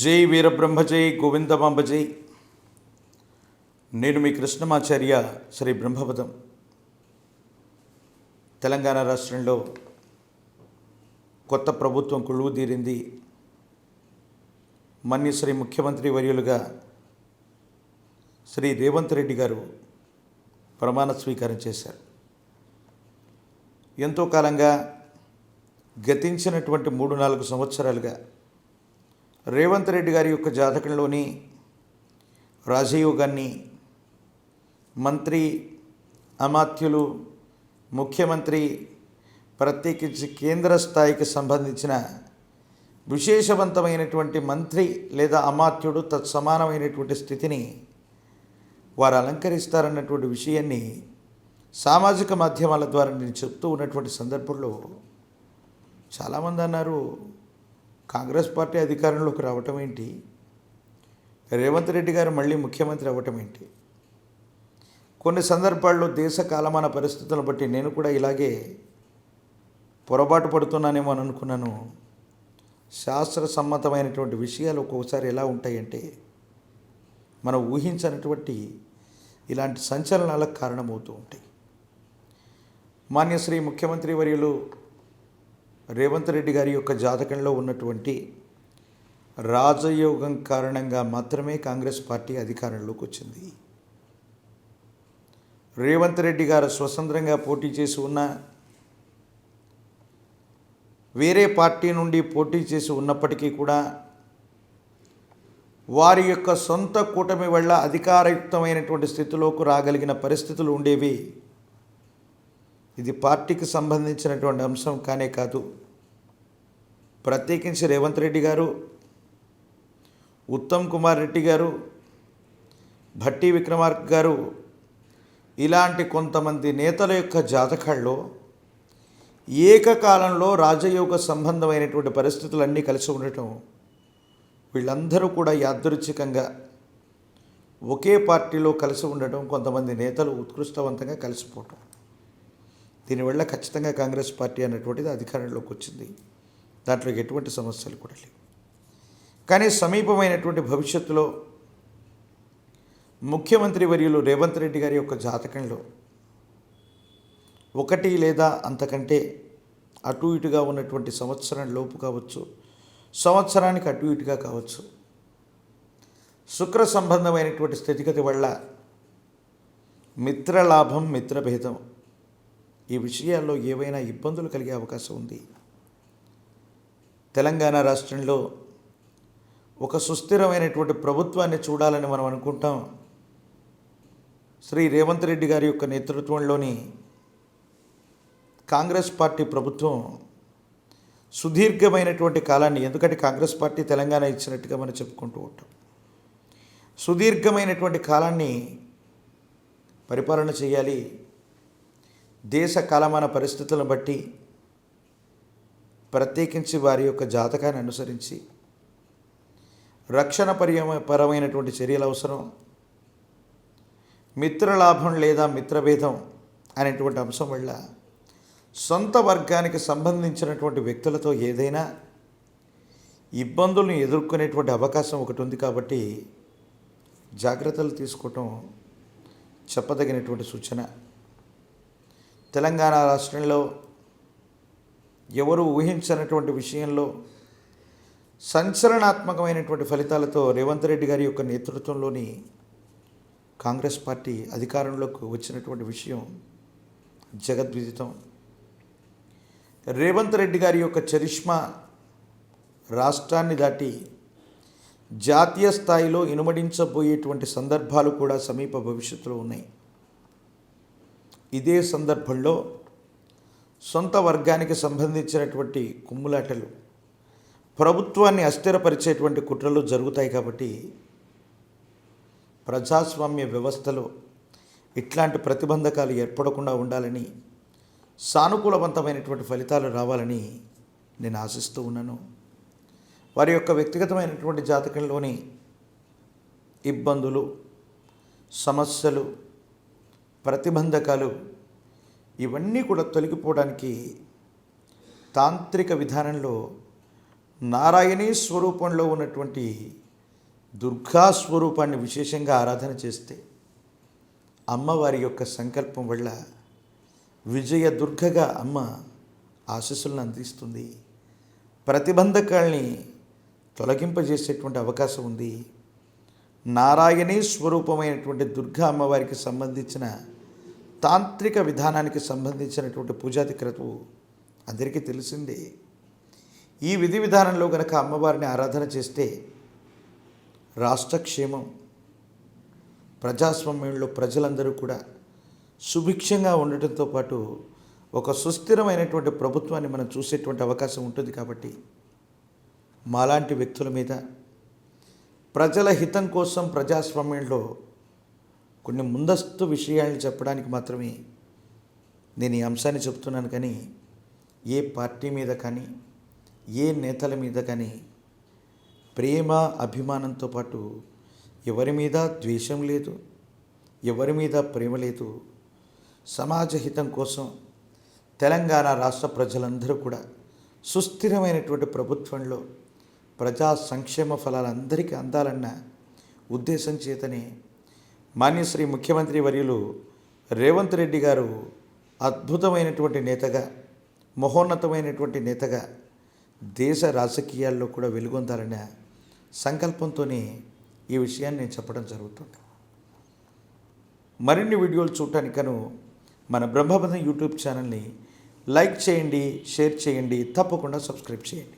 జై వీరబ్రహ్మజై గోవిందమాంబజై నేను మీ కృష్ణమాచార్య శ్రీ బ్రహ్మపదం. తెలంగాణ రాష్ట్రంలో కొత్త ప్రభుత్వం కొలువు తీరింది మన్య శ్రీ ముఖ్యమంత్రి వర్యులుగా శ్రీ రేవంత్ రెడ్డి గారు ప్రమాణ స్వీకారం చేశారు. ఎంతో కాలంగా గతించినటువంటి మూడు నాలుగు సంవత్సరాలుగా రేవంత్ రెడ్డి గారి యొక్క జాతకంలోని రాజయోగాన్ని మంత్రి అమాత్యులు ముఖ్యమంత్రి ప్రత్యేకించి కేంద్ర స్థాయికి సంబంధించిన విశేషవంతమైనటువంటి మంత్రి లేదా అమాత్యుడు తత్సమానమైనటువంటి స్థితిని వారు అలంకరిస్తారన్నటువంటి విషయాన్ని సామాజిక మాధ్యమాల ద్వారా నేను చెప్తూ ఉన్నటువంటి సందర్భంలో చాలామంది అన్నారు కాంగ్రెస్ పార్టీ అధికారంలోకి రావటం ఏంటి? రేవంత్ రెడ్డి గారు మళ్ళీ ముఖ్యమంత్రి అవ్వటం ఏంటి? కొన్ని సందర్భాల్లో దేశ కాలమాన పరిస్థితులను బట్టి నేను కూడా ఇలాగే పొరపాటు పడుతున్నానేమో అని అనుకున్నాను. శాస్త్ర సమ్మతమైనటువంటి విషయాలు ఒక్కొక్కసారి ఎలా ఉంటాయంటే మనం ఊహించనటువంటి ఇలాంటి సంచలనాలకు కారణమవుతూ ఉంటాయి. మాన్యశ్రీ ముఖ్యమంత్రి వర్యులు రేవంత్ రెడ్డి గారి యొక్క జాతకంలో ఉన్నటువంటి రాజయోగం కారణంగా మాత్రమే కాంగ్రెస్ పార్టీ అధికారంలోకి వచ్చింది. రేవంత్ రెడ్డి గారు స్వతంత్రంగా పోటీ చేసి ఉన్న వేరే పార్టీ నుండి పోటీ చేసి ఉన్నప్పటికీ కూడా వారి యొక్క సొంత కూటమి వల్ల అధికారయుక్తమైనటువంటి స్థితిలోకి రాగలిగిన పరిస్థితులు ఉండేవి. ఇది పార్టీకి సంబంధించినటువంటి అంశం కానే కాదు. ప్రత్యేకించి రేవంత్ రెడ్డి గారు ఉత్తమ్ కుమార్ రెడ్డి గారు భట్టి విక్రమార్క గారు ఇలాంటి కొంతమంది నేతల యొక్క జాతకాల్లో ఏకకాలంలో రాజయోగ సంబంధమైనటువంటి పరిస్థితులన్నీ కలిసి ఉండటం వీళ్ళందరూ కూడా యాదృచ్ఛికంగా ఒకే పార్టీలో కలిసి ఉండటం కొంతమంది నేతలు ఉత్కృష్టవంతంగా కలిసిపోవటం. దీనివల్ల ఖచ్చితంగా కాంగ్రెస్ పార్టీ అనేటువంటిది అధికారంలోకి వచ్చింది. దాంట్లో ఎటువంటి సమస్యలు కూడా లేవు. కానీ సమీపమైనటువంటి భవిష్యత్తులో ముఖ్యమంత్రి వర్యులు రేవంత్ రెడ్డి గారి యొక్క జాతకంలో ఒకటి లేదా అంతకంటే అటు ఇటుగా ఉన్నటువంటి సంవత్సరం లోపు కావచ్చు సంవత్సరానికి అటు ఇటుగా కావచ్చు శుక్ర సంబంధమైనటువంటి స్థితిగతి వల్ల మిత్రలాభం మిత్రభేదం ఈ విషయాల్లో ఏవైనా ఇబ్బందులు కలిగే అవకాశం ఉంది. తెలంగాణ రాష్ట్రంలో ఒక సుస్థిరమైనటువంటి ప్రభుత్వాన్ని చూడాలని మనం అనుకుంటాం. శ్రీ రేవంత్ రెడ్డి గారి యొక్క నేతృత్వంలోని కాంగ్రెస్ పార్టీ ప్రభుత్వం సుదీర్ఘమైనటువంటి కాలాన్ని ఎందుకంటే కాంగ్రెస్ పార్టీ తెలంగాణ ఇచ్చినట్టుగా మనం చెప్పుకుంటూ ఉంటాం. సుదీర్ఘమైనటువంటి కాలాన్ని పరిపాలన చేయాలి. దేశ కాలమాన పరిస్థితులను బట్టి ప్రత్యేకించి వారి యొక్క జాతకాన్ని అనుసరించి రక్షణ పర్యమ పరమైనటువంటి చర్యలు అవసరం మిత్రలాభం లేదా మిత్రభేదం అనేటువంటి అంశం వల్ల సొంత వర్గానికి సంబంధించినటువంటి వ్యక్తులతో ఏదైనా ఇబ్బందులను ఎదుర్కొనేటువంటి అవకాశం ఒకటి ఉంది కాబట్టి జాగ్రత్తలు తీసుకోవటం చెప్పదగినటువంటి సూచన. తెలంగాణ రాష్ట్రంలో ఎవరు ఊహించనటువంటి విషయంలో సంచలనాత్మకమైనటువంటి ఫలితాలతో రేవంత్ రెడ్డి గారి యొక్క నేతృత్వంలోని కాంగ్రెస్ పార్టీ అధికారంలోకి వచ్చినటువంటి విషయం జగద్విదితం. రేవంత్ రెడ్డి గారి యొక్క చరిష్మా రాష్ట్రాన్ని దాటి జాతీయ స్థాయిలో ఇనుమడించబోయేటువంటి సందర్భాలు కూడా సమీప భవిష్యత్తులో ఉన్నాయి. ఇదే సందర్భంలో సొంత వర్గానికి సంబంధించినటువంటి కుమ్ములాటలు ప్రభుత్వాన్ని అస్థిరపరిచేటువంటి కుట్రలు జరుగుతాయి కాబట్టి ప్రజాస్వామ్య వ్యవస్థలో ఇట్లాంటి ప్రతిబంధకాలు ఏర్పడకుండా ఉండాలని సానుకూలవంతమైనటువంటి ఫలితాలు రావాలని నేను ఆశిస్తూ ఉన్నాను. వారి యొక్క వ్యక్తిగతమైనటువంటి జాతకంలోని ఇబ్బందులు సమస్యలు ప్రతిబంధకాలు ఇవన్నీ కూడా తొలగిపోవడానికి తాంత్రిక విధానంలో నారాయణీ స్వరూపంలో ఉన్నటువంటి దుర్గా స్వరూపాన్ని విశేషంగా ఆరాధన చేస్తే అమ్మవారి యొక్క సంకల్పం వల్ల విజయ దుర్గగా అమ్మ ఆశీస్సులను అందిస్తుంది. ప్రతిబంధకాల్ని తొలగింపజేసేటువంటి అవకాశం ఉంది. నారాయణీ స్వరూపమైనటువంటి దుర్గా అమ్మవారికి సంబంధించిన తాంత్రిక విధానానికి సంబంధించినటువంటి పూజాది క్రతువు అందరికీ తెలిసిందే. ఈ విధి విధానంలో గనక అమ్మవారిని ఆరాధన చేస్తే రాష్ట్రక్షేమం ప్రజాస్వామ్యంలో ప్రజలందరూ కూడా సుభిక్షంగా ఉండటంతో పాటు ఒక సుస్థిరమైనటువంటి ప్రభుత్వాన్ని మనం చూసేటువంటి అవకాశం ఉంటుంది కాబట్టి మాలాంటి వ్యక్తుల మీద ప్రజల హితం కోసం ప్రజాస్వామ్యంలో కొన్ని ముందస్తు విషయాలను చెప్పడానికి మాత్రమే నేను ఈ అంశాన్ని చెప్తున్నాను కానీ ఏ పార్టీ మీద కానీ ఏ నేతల మీద కానీ ప్రేమ అభిమానంతో పాటు ఎవరి మీద ద్వేషం లేదు ఎవరి మీద ప్రేమ లేదు సమాజ హితం కోసం తెలంగాణ రాష్ట్ర ప్రజలందరూ కూడా సుస్థిరమైనటువంటి ప్రభుత్వంలో ప్రజా సంక్షేమ ఫలాలు అందరికీ అందాలన్న ఉద్దేశం చేతనే మాన్యశ్రీ ముఖ్యమంత్రి వర్యులు రేవంత్ రెడ్డి గారు అద్భుతమైనటువంటి నేతగా మహోన్నతమైనటువంటి నేతగా దేశ రాజకీయాల్లో కూడా వెలుగొందాలన్న సంకల్పంతోనే ఈ విషయాన్ని నేను చెప్పడం జరుగుతుంది. మరిన్ని వీడియోలు చూడటానికను మన బ్రహ్మబంధం యూట్యూబ్ ఛానల్ని లైక్ చేయండి షేర్ చేయండి తప్పకుండా సబ్స్క్రైబ్ చేయండి.